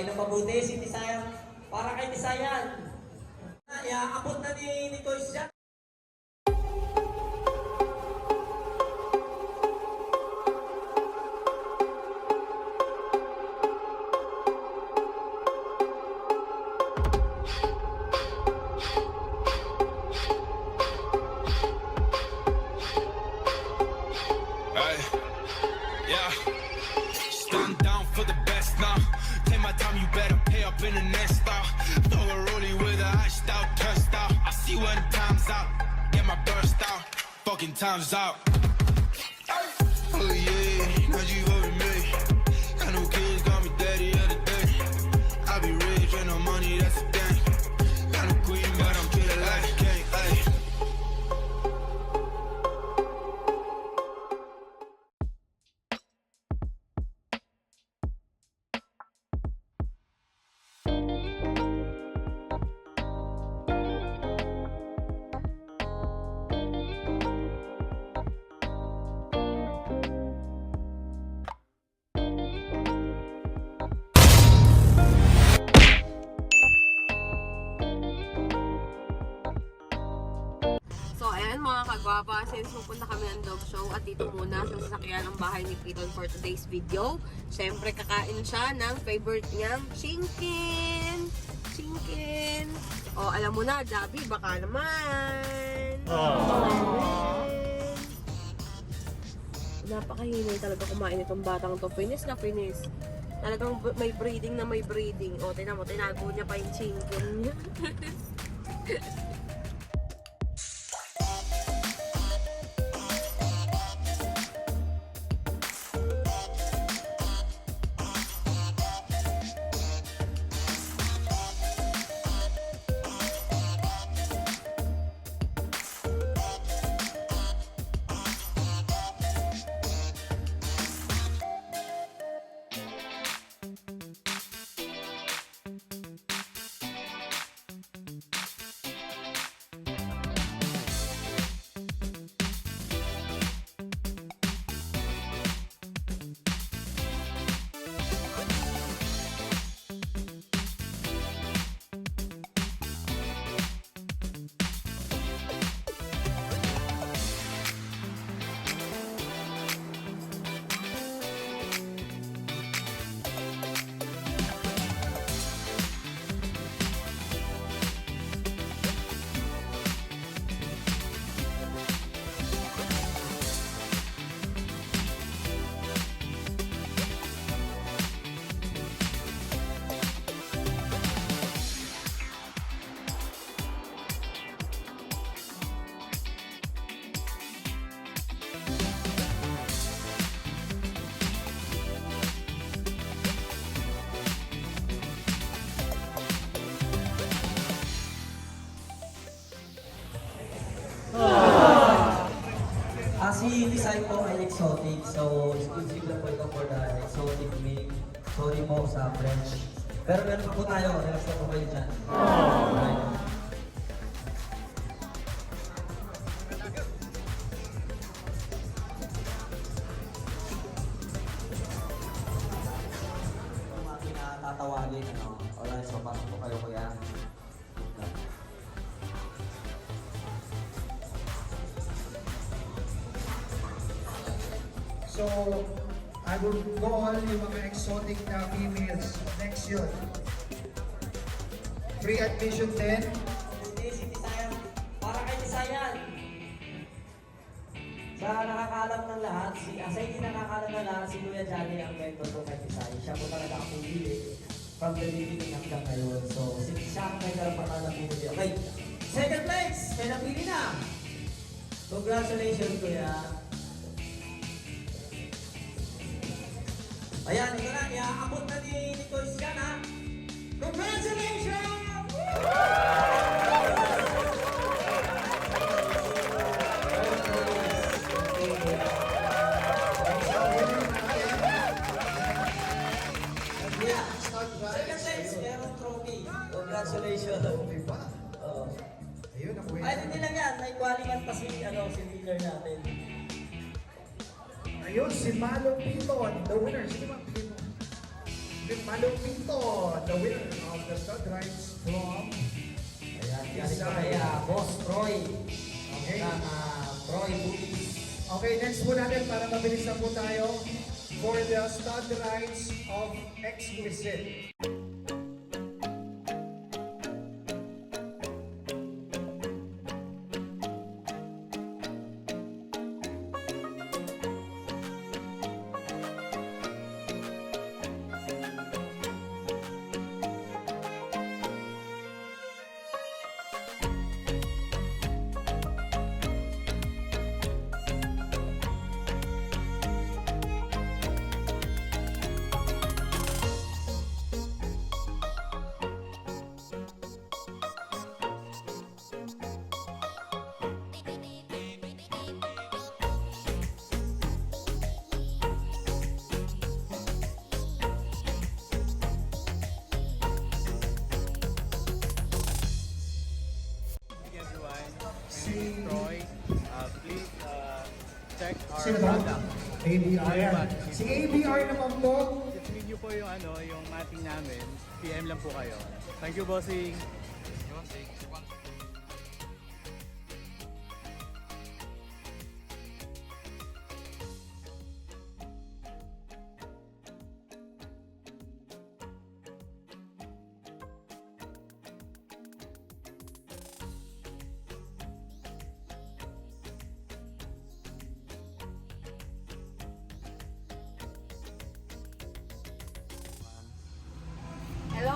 Okay na mabuti si Tisayan. Para kay Tisayan. Iaabot na ni, ni Toys dyan. Fucking time's out. Oh yeah, kagwapa, since pupunta kami ng dog show at dito muna sa sasakyan ng bahay ni Piton for today's video. Siyempre, kakain siya ng favorite niyang chinkin! Chinkin! O, alam mo na, Javi, baka naman! Napakahinay talaga kumain itong batang to. Finis na finis. Talagang may breeding na may breeding. O, tinan mo, tinago niya pa yung chinkin niya. Si Tisay po ay exotic. So, exclusive lang po ito for the exotic milk. Sorry po sa French. Pero meron pa po tayo. Relax na po kayo dyan. Alright. Pinatatawagin, ano, alright, so pasok po kayo kuya. So, I will go all yung mga exotic na females. Next yun. Free admission din. Hindi, si Tisayan. Para kay Tisayan. Sa nakakalam ng lahat, si, ah, sa hindi nakakalam ng lahat, si Kuya Johnny ang mentor ko kay Tisayan. Siya po talaga ang pumili from the beginning hanggang ngayon. So, si siya ang may karapatan na pumili. Okay, second place, may napili na. Congratulations, Kuya. Ayan, ito na, iaabot na ni, ni Toys yan, ha? Congratulations! Yeah. Second place, meron trophy. Congratulations. Okay ba? Oo. Ayun, ang Ay, hindi lang yan. May qualified pa si, ano, si leader natin. Ayun, si Malo Piton, the winner. Sino ba pili mo? Malupito, the winner of the stud rides from Ayan, galing pa kay Boss Troy. Okay. Ng Troy Booties. Okay, next po natin para mabilis na po tayo for the stud rides of Exquisite. Troy, uh, please uh, check our sino ba? product. ABR. Si ABR naman po, I-tweet nyo po yung, ano, yung mapping namin. PM lang po kayo. Thank you, bossing.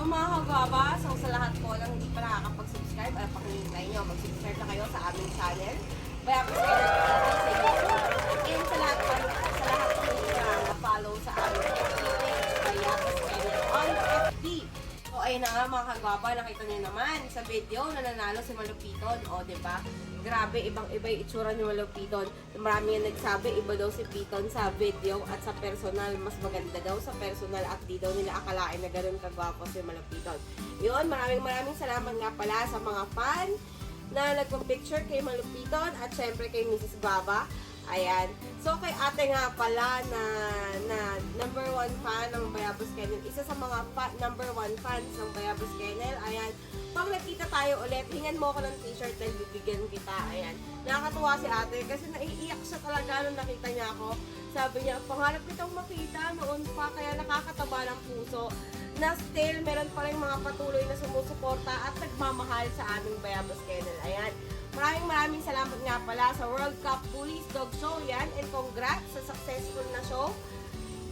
Hello mga kagwaba! So sa lahat po ng hindi pa nakakapag-subscribe, ay pakihintay nyo, mag-subscribe na kayo sa aming channel. Kaya po sa inyo. And sa lahat sa lahat po pa nakaka-follow sa aming FB page, kaya po sa inyo on FB. So ayun na nga mga kagwaba, nakita niyo naman sa video na nanalo si Malupiton. O, ba? Grabe, ibang-iba yung itsura ni Malupiton. Marami yung nagsabi, iba daw si Piton sa video at sa personal. Mas maganda daw sa personal at di daw nila akalain na ganun kagwapo si Malupiton. Yun, maraming maraming salamat nga pala sa mga fan na nagpa-picture kay Malupiton at syempre kay Mrs. Baba. Ayan. So, kay ate nga pala na, na number one fan ng Bayabas Kennel. Isa sa mga fa- number one fans ng Bayabas Kennel. Ayan. Pag nakita tayo ulit, hingan mo ako ng t-shirt dahil bibigyan kita. Ayan. Nakakatuwa si ate kasi naiiyak siya talaga nung nakita niya ako. Sabi niya, pangarap kitang makita noon pa kaya nakakataba ng puso na still meron pa rin mga patuloy na sumusuporta at nagmamahal sa aming Bayabas Kennel. Ayan. Maraming maraming salamat nga pala sa World Cup Bullies Dog Show yan and congrats sa successful na show.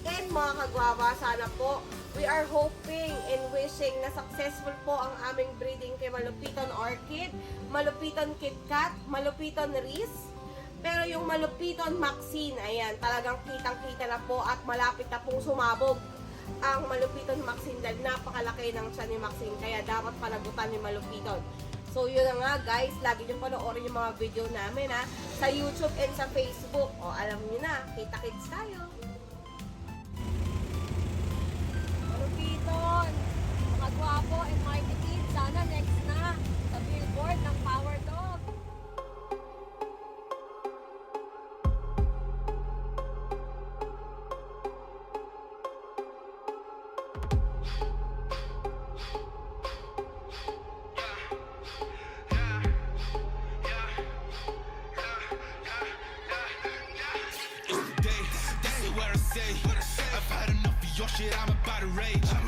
And mga kagwawa, sana po, we are hoping and wishing na successful po ang aming breeding kay Malupiton Orchid, Malupiton Kit Kat, Malupiton Riz, pero yung Malupiton Maxine, ayan, talagang kitang-kita na po at malapit na pong sumabog ang Malupiton Maxine dahil napakalaki ng siya ni Maxine kaya dapat panagutan ni Malupiton. So yun na nga guys, lagi nyo panoorin yung mga video namin ha sa YouTube and sa Facebook. O alam nyo na, kita-kits tayo. shit, I'm about to rage.